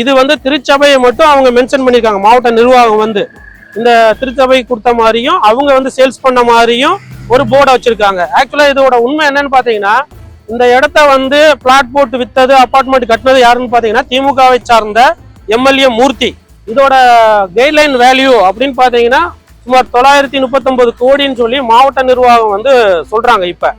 இது வந்து திருச்சபையை மட்டும் அவங்க மென்ஷன் பண்ணியிருக்காங்க மாவட்ட நிர்வாகம் வந்து இந்த திருச்சபை கொடுத்த மாதிரியும் அவங்க வந்து சேல்ஸ் பண்ண மாதிரியும் ஒரு போர்டை வச்சிருக்காங்க. ஆக்சுவலாக இதோட உண்மை என்னன்னு பார்த்தீங்கன்னா இந்த இடத்த வந்து பிளாட் போட்டு வித்தது அப்பார்ட்மெண்ட் கட்டினது யாருன்னு பார்த்தீங்கன்னா திமுகவை சார்ந்த எம்எல்ஏ மூர்த்தி. இதோட கைட்லைன் வேல்யூ அப்படின்னு பார்த்தீங்கன்னா சுமார் தொள்ளாயிரத்தி முப்பத்தொன்பது கோடின்னு சொல்லி மாவட்ட நிர்வாகம் வந்து சொல்றாங்க இப்போ.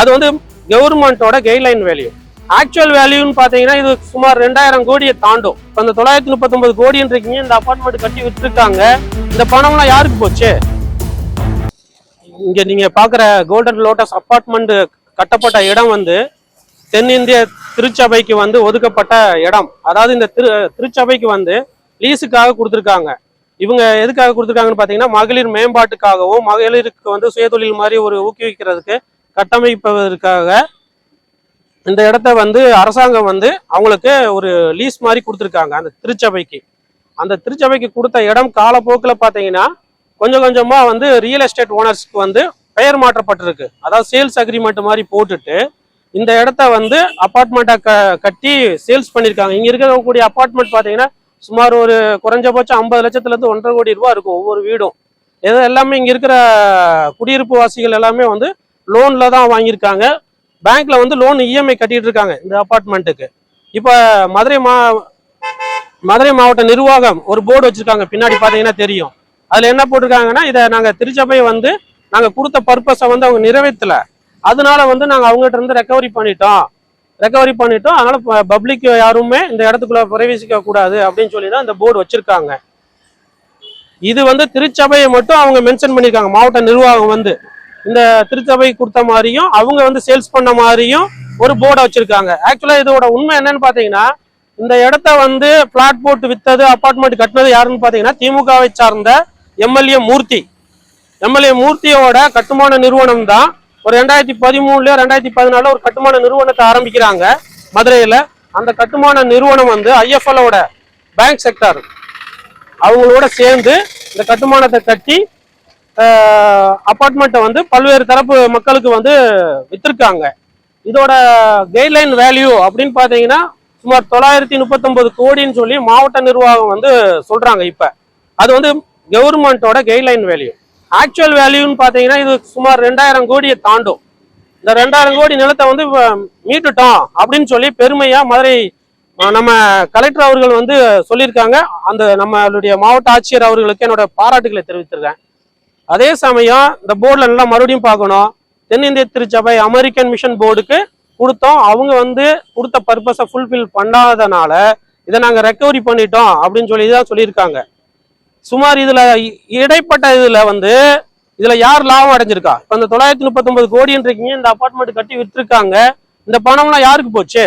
அது வந்து கவர்மெண்ட்டோட கைட்லைன் வேல்யூ ஆக்சுவல் வேல்யூன்னு பாத்தீங்கன்னா இது சுமார் ரெண்டாயிரம் கோடியை தாண்டும். இப்போ அந்த தொள்ளாயிரத்தி முப்பத்தொன்பது கோடின்னு இருக்கீங்க இந்த அப்பார்ட்மெண்ட் கட்டி விட்டுருக்காங்க. இந்த பணம்லாம் யாருக்கு போச்சு? இங்க நீங்க பாக்குற கோல்டன் லோட்டஸ் அப்பார்ட்மெண்ட் கட்டப்பட்ட இடம் வந்து தென்னிந்திய திருச்சபைக்கு வந்து ஒதுக்கப்பட்ட இடம். அதாவது இந்த திரு திருச்சபைக்கு வந்து லீஸுக்காக கொடுத்துருக்காங்க. இவங்க எதுக்காக கொடுத்துருக்காங்கன்னு பார்த்தீங்கன்னா மகளிர் மேம்பாட்டுக்காகவும் மகளிருக்கு வந்து சுயதொழில் மாதிரி ஒரு ஊக்குவிக்கிறதுக்கு கட்டமைப்பதற்காக இந்த இடத்த வந்து அரசாங்கம் வந்து அவங்களுக்கு ஒரு லீஸ் மாதிரி கொடுத்துருக்காங்க அந்த திருச்சபைக்கு. அந்த திருச்சபைக்கு கொடுத்த இடம் காலப்போக்கில் பார்த்தீங்கன்னா கொஞ்சம் கொஞ்சமாக வந்து ரியல் எஸ்டேட் ஓனர்ஸ்க்கு வந்து பெயர் மாற்றப்பட்டிருக்கு. அதாவது சேல்ஸ் அக்ரிமெண்ட் மாதிரி போட்டுட்டு இந்த இடத்த வந்து அப்பார்ட்மெண்ட்டாக க கட்டி சேல்ஸ் பண்ணியிருக்காங்க இங்கே இருக்கக்கூடிய அப்பார்ட்மெண்ட் பார்த்தீங்கன்னா சுமார் ஒரு குறைஞ்சபட்சம் ஐம்பது லட்சத்துலேருந்து ஒன்றரை கோடி ரூபா இருக்கும் ஒவ்வொரு வீடும். இது எல்லாமே இங்கே இருக்கிற குடியிருப்பு வாசிகள் எல்லாமே வந்து லோனில் தான் வாங்கியிருக்காங்க. பேங்க்ல வந்து லோன் இஎம்ஐ கட்டிட்டு இருக்காங்க இந்த அபார்ட்மெண்ட்டுக்கு இப்போ மதுரை மா மதுரை மாவட்ட நிர்வாகம் ஒரு போர்டு வச்சிருக்காங்க. பின்னாடி பார்த்தீங்கன்னா தெரியும். அதில் என்ன போட்டிருக்காங்கன்னா இதை நாங்கள் திருச்சபை வந்து நாங்கள் கொடுத்த பர்பஸை வந்து அவங்க நிறைவேற்றல. அதனால வந்து நாங்கள் அவங்ககிட்ட இருந்து ரெக்கவரி பண்ணிட்டோம். ரெக்கவரி பண்ணிட்டோம். அதனால பப்ளிக் யாருமே இந்த இடத்துக்குள்ள பிரவேசிக்க கூடாது அப்படின்னு சொல்லி தான் இந்த போர்டு வச்சிருக்காங்க. இது வந்து திருச்சபையை மட்டும் அவங்க மென்ஷன் பண்ணியிருக்காங்க மாவட்ட நிர்வாகம் வந்து. இந்த திருச்சபை கொடுத்த மாதிரியும் அவங்க வந்து சேல்ஸ் பண்ண மாதிரியும் ஒரு போர்டை வச்சிருக்காங்க. ஆக்சுவலா இதோட உண்மை என்னன்னு பாத்தீங்கன்னா இந்த இடத்த வந்து பிளாட் போட்டு வித்தது அபார்ட்மெண்ட் கட்டினது யாருன்னு பாத்தீங்கன்னா திமுகவை சார்ந்த எம்எல்ஏ மூர்த்தி. எம்எல்ஏ மூர்த்தியோட கட்டுமான நிறுவனம் தான். ஒரு ரெண்டாயிரத்தி பதிமூணுலயோ ரெண்டாயிரத்தி பதினாலுல ஒரு கட்டுமான நிறுவனத்தை ஆரம்பிக்கிறாங்க மதுரையில. அந்த கட்டுமான நிறுவனம் வந்து ஐஎஃப்எலோட பேங்க் செக்டார் அவங்களோட சேர்ந்து இந்த கட்டுமானத்தை கட்டி அப்பார்ட்மெண்ட்டை வந்து பல்வேறு தரப்பு மக்களுக்கு வந்து வித்திருக்காங்க. இதோட கைட்லைன் வேல்யூ அப்படின்னு பார்த்தீங்கன்னா சுமார் தொள்ளாயிரத்தி முப்பத்தொன்பது கோடின்னு சொல்லி மாவட்ட நிர்வாகம் வந்து சொல்கிறாங்க இப்போ. அது வந்து கவர்மெண்ட்டோட கைட்லைன் வேல்யூ ஆக்சுவல் வேல்யூன்னு பார்த்தீங்கன்னா இது சுமார் ரெண்டாயிரம் கோடியை தாண்டும். இந்த ரெண்டாயிரம் கோடி நிலத்தை வந்து மீட்டுட்டோம் அப்படின்னு சொல்லி பெருமையாக மதுரை நம்ம கலெக்டர் அவர்கள் வந்து சொல்லியிருக்காங்க. அந்த நம்மளுடைய மாவட்ட ஆட்சியர் அவர்களுக்கு என்னோட பாராட்டுகளை தெரிவித்திருக்கேன். அதே சமயம் இந்த போர்டில் நல்லா மறுபடியும் பார்க்கணும். தென்னிந்திய திருச்சபை அமெரிக்கன் மிஷன் போர்டுக்கு கொடுத்தோம். அவங்க வந்து கொடுத்த பர்பஸை ஃபுல்ஃபில் பண்ணாதனால இதை நாங்கள் ரெக்கவரி பண்ணிட்டோம் அப்படின்னு சொல்லி தான் சொல்லியிருக்காங்க. சுமார் இதில் இடைப்பட்ட இதில் வந்து இதில் யார் லாபம் அடைஞ்சிருக்கா? இப்போ இந்த தொள்ளாயிரத்தி முப்பத்தொன்பது கோடின்னு இருக்கீங்க இந்த அப்பார்ட்மெண்ட் கட்டி விட்டுருக்காங்க இந்த பணம்லாம் யாருக்கு போச்சு?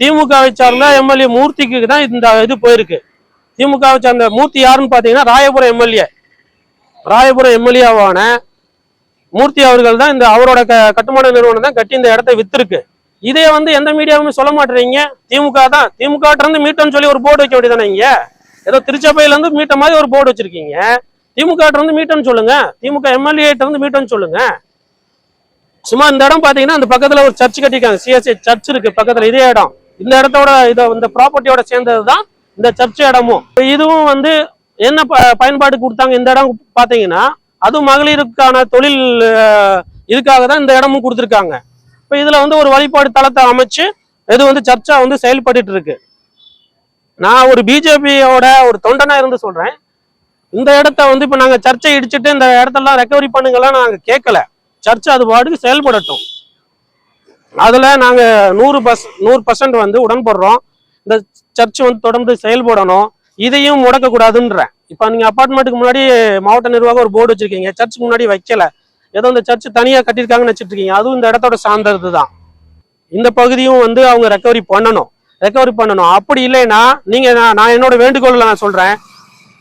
திமுகவை சார்ந்த எம்எல்ஏ மூர்த்திக்கு தான் இந்த இது போயிருக்கு. திமுகவை சார்ந்த மூர்த்தி யாருன்னு பார்த்தீங்கன்னா ராயபுரம் எம்எல்ஏ. ராயபுரம் எம்எல்ஏவான மூர்த்தி அவர்கள் தான் இந்த அவரோட க கட்டுமான நிறுவனம் தான் கட்டி இந்த இடத்த வித்திருக்கு. இதே வந்து எந்த மீடியாவுமே சொல்ல மாட்டேறீங்க. திமுக தான். திமுக ட்ட இருந்து சொல்லி ஒரு போர்டு வைக்க வேண்டியதானே இங்க? ஏதோ திருச்சபையில இருந்து மீட்ட மாதிரி ஒரு போர்டு வச்சிருக்கீங்க. திமுக ட்ட இருந்து சொல்லுங்க. திமுக எம்எல்ஏ இருந்து மீட்டோன்னு சொல்லுங்க. சும்மா இந்த இடம் பாத்தீங்கன்னா அந்த பக்கத்துல ஒரு சர்ச் கட்டிருக்காங்க சிஎஸ்ஐ சர்ச் இருக்கு பக்கத்துல. இதே இடம். இந்த இடத்தோட இதை இந்த ப்ராப்பர்ட்டியோட சேர்ந்தது தான் இந்த சர்ச் இடமும். இதுவும் வந்து என்ன ப- பயன்பாடு கொடுத்தாங்க இந்த இடம் பார்த்தீங்கன்னா அதுவும் மகளிருக்கான தொழில் இதுக்காக தான் இந்த இடமும் கொடுத்துருக்காங்க. இப்போ இதில் வந்து ஒரு வழிபாடு தளத்தை அமைச்சு இது வந்து சர்ச்சா வந்து செயல்பட்டு இருக்கு. நான் ஒரு பிஜேபியோட ஒரு தொண்டனா இருந்து சொல்றேன். இந்த இடத்த வந்து இப்போ நாங்கள் சர்ச்சை இடிச்சிட்டு இந்த இடத்தெல்லாம் ரெக்கவரி பண்ணுங்கலாம் நாங்கள் கேட்கல சர்ச் அது பாட்டுக்கு செயல்படட்டும். அதில் நாங்கள் நூறு பர்ஸ் நூறு பர்சன்ட் வந்து உடன்படுறோம். இந்த சர்ச் வந்து தொடர்ந்து செயல்படணும். இதையும் முடக்கக்கூடாதுன்றேன். இப்போ நீங்கள் அப்பார்ட்மெண்ட்டுக்கு முன்னாடி மாவட்ட நிர்வாகம் ஒரு போர்டு வச்சிருக்கீங்க. சர்ச்சுக்கு முன்னாடி வைக்கல. ஏதோ இந்த சர்ச் தனியாக கட்டியிருக்காங்கன்னு வச்சுட்டு இருக்கீங்க அதுவும் இந்த இடத்தோட சார்ந்தது தான் இந்த பகுதியும் வந்து அவங்க ரெக்கவரி பண்ணணும். ரெக்கவரி பண்ணணும். அப்படி இல்லைன்னா நீங்கள் நான் நான் என்னோட வேண்டுகோளில் நான் சொல்கிறேன்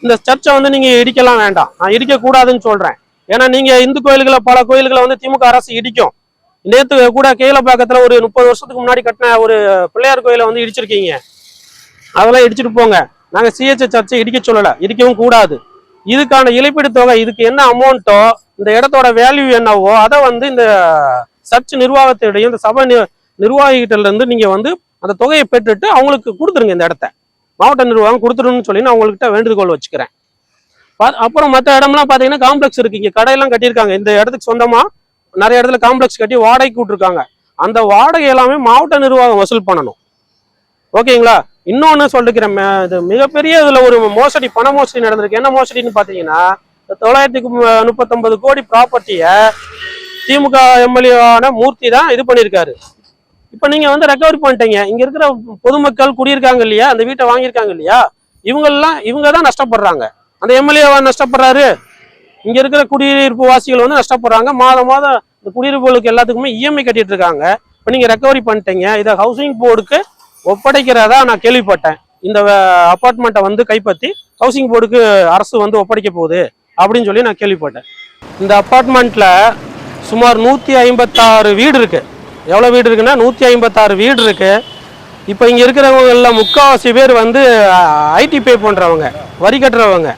இந்த சர்ச்சை வந்து நீங்கள் இடிக்கலாம் வேண்டாம். நான் இடிக்கக்கூடாதுன்னு சொல்கிறேன் ஏன்னா நீங்கள் இந்து கோயில்களை பல கோயில்களை வந்து திமுக அரசு இடிக்கும். நேற்று கூட கீழப்பாக்கத்தில் ஒரு முப்பது வருஷத்துக்கு முன்னாடி கட்டின ஒரு பிள்ளையார் கோயிலை வந்து இடிச்சிருக்கீங்க. அதெல்லாம் இடிச்சிட்டு போங்க. நாங்கள் சிஹெச் சர்ச்சை இடிக்க சொல்லலை இடிக்கவும் கூடாது. இதுக்கான இழப்பீடு தொகை இதுக்கு என்ன அமௌண்ட்டோ இந்த இடத்தோட வேல்யூ என்னவோ அதை வந்து இந்த சர்ச் நிர்வாகத்திடையும் இந்த சபை நி- நிர்வாகிகிட்ட இருந்து நீங்க வந்து அந்த தொகையை பெற்றுட்டு அவங்களுக்கு கொடுத்துருங்க இந்த இடத்த. மாவட்ட நிர்வாகம் கொடுத்துருன்னு சொல்லி நான் உங்கள்கிட்ட வேண்டுகோள் வச்சுக்கிறேன். அப்புறம் மற்ற இடம்லாம் பார்த்தீங்கன்னா காம்ப்ளெக்ஸ் இருக்கு. இங்கே கடையெல்லாம் கட்டியிருக்காங்க. இந்த இடத்துக்கு சொந்தமாக நிறைய இடத்துல காம்ப்ளெக்ஸ் கட்டி வாடகைக்கு விட்டுருக்காங்க. அந்த வாடகை எல்லாமே மாவட்ட நிர்வாகம் வசூல் பண்ணணும். ஓகேங்களா? இன்னொன்னு சொல்லிக்கிறேன் ம- இது மிகப்பெரிய இதுல ஒரு மோசடி பண மோசடி நடந்திருக்கு. என்ன மோசடின்னு பாத்தீங்கன்னா தொள்ளாயிரத்தி முப்பத்தொன்பது கோடி ப்ராப்பர்ட்டியை திமுக எம்எல்ஏவான மூர்த்தி தான் இது பண்ணியிருக்காரு இப்போ நீங்க வந்து ரெக்கவரி பண்ணிட்டீங்க. இங்க இருக்கிற பொதுமக்கள் குடியிருக்காங்க இல்லையா? அந்த வீட்டை வாங்கியிருக்காங்க இல்லையா? இவங்கெல்லாம் இவங்க தான் நஷ்டப்படுறாங்க. அந்த எம்எல்ஏவா நஷ்டப்படுறாரு. இங்க இருக்கிற குடியிருப்பு வாசிகள் வந்து நஷ்டப்படுறாங்க. மாதம் மாதம் இந்த குடியிருப்புகளுக்கு எல்லாத்துக்குமே இஎம்ஐ கட்டிட்டு இருக்காங்க. இப்போ நீங்க ரெக்கவரி பண்ணிட்டீங்க. இதை ஹவுசிங் போர்டுக்கு ஒப்படைக்கிறதா நான் கேள்விப்பட்டேன். இந்த அப்பார்ட்மெண்ட்டை வந்து கைப்பற்றி ஹவுசிங் போர்டுக்கு அரசு வந்து ஒப்படைக்க போகுது அப்படின்னு சொல்லி நான் கேள்விப்பட்டேன். இந்த அப்பார்ட்மெண்ட்டில் சுமார் நூற்றி ஐம்பத்தாறு வீடு இருக்குது எவ்வளோ வீடு இருக்குன்னா நூற்றி ஐம்பத்தாறு வீடு இருக்குது இப்போ இங்கே இருக்கிறவங்களில் முக்கால்வாசி பேர் வந்து ஐடி பே பண்ணுறவங்க வரி கட்டுறவங்க.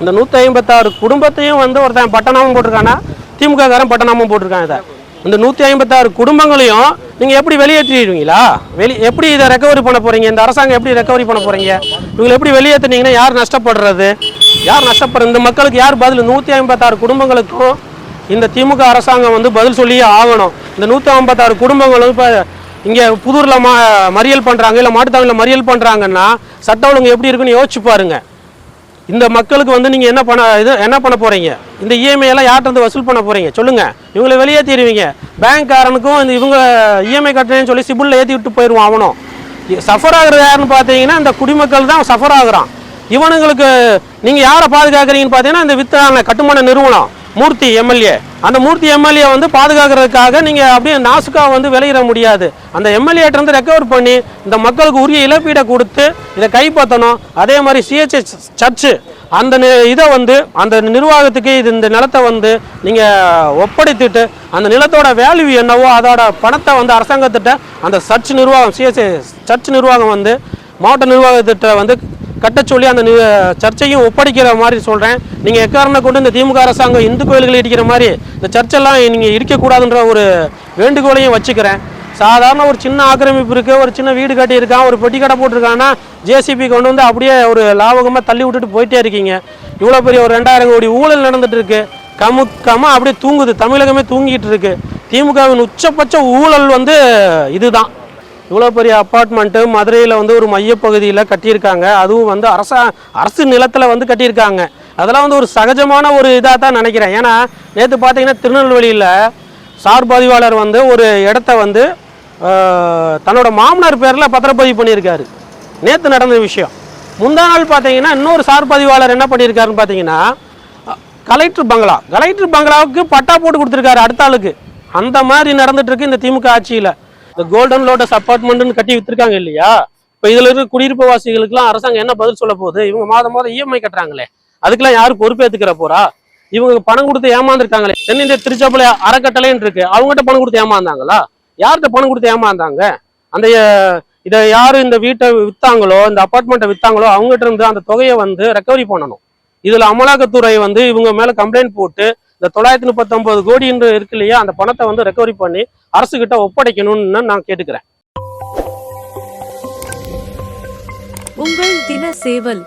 இந்த நூற்றி ஐம்பத்தாறு குடும்பத்தையும் வந்து ஒருத்தன் பட்டணமும் போட்டிருக்கானா திமுக காரன் பட்டணமும் போட்டிருக்கான் இதை. இந்த நூற்றி ஐம்பத்தாறு குடும்பங்களையும் நீங்கள் எப்படி வெளியேற்றிடுவீங்களா? வெளி எப்படி இதை ரெக்கவரி பண்ண போகிறீங்க இந்த அரசாங்கம் எப்படி ரெக்கவரி பண்ண போகிறீங்க இவங்களை எப்படி வெளியேற்றுனீங்கன்னா யார் நஷ்டப்படுறது? யார் நஷ்டப்படுறது இந்த மக்களுக்கு யார் பதில்? நூற்றி ஐம்பத்தாறு குடும்பங்களுக்கும் இந்த திமுக அரசாங்கம் வந்து பதில் சொல்லியே ஆகணும். இந்த நூற்றி ஐம்பத்தாறு குடும்பங்களும் இப்போ இங்கே புதூரில் மா மறியல் பண்ணுறாங்க இல்லை மாட்டுத்தாவணியில் மறியல் பண்ணுறாங்கன்னா சட்ட ஒழுங்கு எப்படி இருக்குன்னு யோசிச்சு பாருங்க. இந்த மக்களுக்கு வந்து நீங்கள் என்ன பண்ண இது என்ன பண்ண போகிறீங்க இந்த இஎம்ஐ எல்லாம் யார்கிட்ட வந்து வசூல் பண்ண போகிறீங்க சொல்லுங்கள் இவங்களை வெளியேற்றிடுவீங்க பேங்க் பேங்க்காரனுக்கும் இந்த இவங்க இஎம்ஐ கட்டுறேன்னு சொல்லி சிபிலில் ஏற்றி விட்டு போயிடுவான் அவனும். சஃபர் ஆகுறது யாருன்னு பார்த்தீங்கன்னா இந்த குடிமக்கள் தான் சஃபர் ஆகுறான். இவனுங்களுக்கு நீங்கள் யாரை பாதுகாக்கிறீங்கன்னு பார்த்தீங்கன்னா இந்த வித்தான கட்டுமான நிறுவனம். மூர்த்தி எம்எல்ஏ. அந்த மூர்த்தி எம்எல்ஏ வந்து பாதுகாக்கிறதுக்காக நீங்கள் அப்படியே நாசுக்காக வந்து விளையிட முடியாது. அந்த எம்எல்ஏட்டருந்து ரெக்கவர் பண்ணி இந்த மக்களுக்கு உரிய இழப்பீடை கொடுத்து இதை கைப்பற்றணும். அதே மாதிரி சிஹெச்எஸ் சர்ச்சு அந்த இதை வந்து அந்த நிர்வாகத்துக்கு இது இந்த நிலத்தை வந்து நீங்கள் ஒப்படைத்துட்டு அந்த நிலத்தோட வேல்யூ என்னவோ அதோட பணத்தை வந்து அரசாங்கத்திட்ட அந்த சர்ச் நிர்வாகம் சிஹெச்எஸ் சர்ச் நிர்வாகம் வந்து மாவட்ட நிர்வாகத்திட்ட வந்து கட்ட சொல்லி அந்த சர்ச்சையும் ஒப்படைக்கிற மாதிரி சொல்கிறேன் நீங்கள் எக்காரணம் கொண்டு இந்த திமுக அரசாங்கம் இந்து கோயில்களை இடிக்கிற மாதிரி இந்த சர்ச்செல்லாம் நீங்கள் இடிக்கக்கூடாதுன்ற ஒரு வேண்டுகோளையும் வச்சுக்கிறேன். சாதாரண ஒரு சின்ன ஆக்கிரமிப்பு இருக்குது ஒரு சின்ன வீடு கட்டி இருக்கான் ஒரு பெட்டி கடை போட்டிருக்கான்னா ஜேசிபி கொண்டு வந்து அப்படியே ஒரு லாபகமாக தள்ளி விட்டுட்டு போயிட்டே இருக்கீங்க. இவ்வளோ பெரிய ஒரு ரெண்டாயிரம் கோடி ஊழல் நடந்துட்டு இருக்கு. கமுக்கமாக அப்படியே தூங்குது தமிழகமே தூங்கிட்டு இருக்கு. திமுகவின் உச்சபட்ச ஊழல் வந்து இதுதான். இவ்வளோ பெரிய அப்பார்ட்மெண்ட்டு மதுரையில் வந்து ஒரு மையப்பகுதியில் கட்டியிருக்காங்க. அதுவும் வந்து அரசா அரசு நிலத்தில் வந்து கட்டியிருக்காங்க. அதெல்லாம் வந்து ஒரு சகஜமான ஒரு இதாக தான் நினைக்கிறேன். ஏன்னா நேற்று பார்த்தீங்கன்னா திருநெல்வேலியில் சார் பதிவாளர் வந்து ஒரு இடத்த வந்து தன்னோட மாமனார் பேரில் பத்திரப்பதிவு பண்ணியிருக்காரு. நேற்று நடந்த விஷயம். முந்தா நாள் பார்த்தீங்கன்னா இன்னொரு சார் பதிவாளர் என்ன பண்ணியிருக்காருன்னு பார்த்தீங்கன்னா கலெக்டர் பங்களா கலெக்டர் பங்களாவுக்கு பட்டா போட்டு கொடுத்துருக்காரு அடுத்த ஆளுக்கு. அந்த மாதிரி நடந்துட்டு இந்த திமுக ஆட்சியில். இந்த கோல்டன் லோட்டஸ் அப்பார்ட்மெண்ட்னு கட்டி வித்துருக்காங்க இல்லையா? இப்போ இதில் இருக்கிற குடியிருப்பு வாசிகளுக்குலாம் அரசாங்கம் என்ன பதில் சொல்ல போகுது? இவங்க மாதம் மாதம் இஎம்ஐ கட்டுறாங்களே. அதுக்கெல்லாம் யாரும் பொறுப்பேற்றுக்கிற போறா? இவங்க பணம் கொடுத்து ஏமாந்துருக்காங்களே. தென்னிந்திய திருச்சாப்பளை அறக்கட்டளைன்னு இருக்கு. அவங்ககிட்ட பணம் கொடுத்து ஏமாந்தாங்களா? யார்கிட்ட பணம் கொடுத்து ஏமாந்தாங்க? அந்த இதை யாரு இந்த வீட்டை வித்தாங்களோ இந்த அப்பார்ட்மெண்ட்டை வித்தாங்களோ அவங்ககிட்ட இருந்து அந்த தொகையை வந்து ரெக்கவரி பண்ணணும். இதுல அமலாக்கத்துறை வந்து இவங்க மேல கம்ப்ளைண்ட் போட்டு இந்த தொள்ளாயிரத்தி முப்பத்தொன்பது கோடி என்று இருக்கு இல்லையா அந்த பணத்தை வந்து ரெக்கவரி பண்ணி அரசு கிட்ட ஒப்படைக்கணும்னு நான் கேட்டுக்கிறேன். உங்கள் தின சேவல்.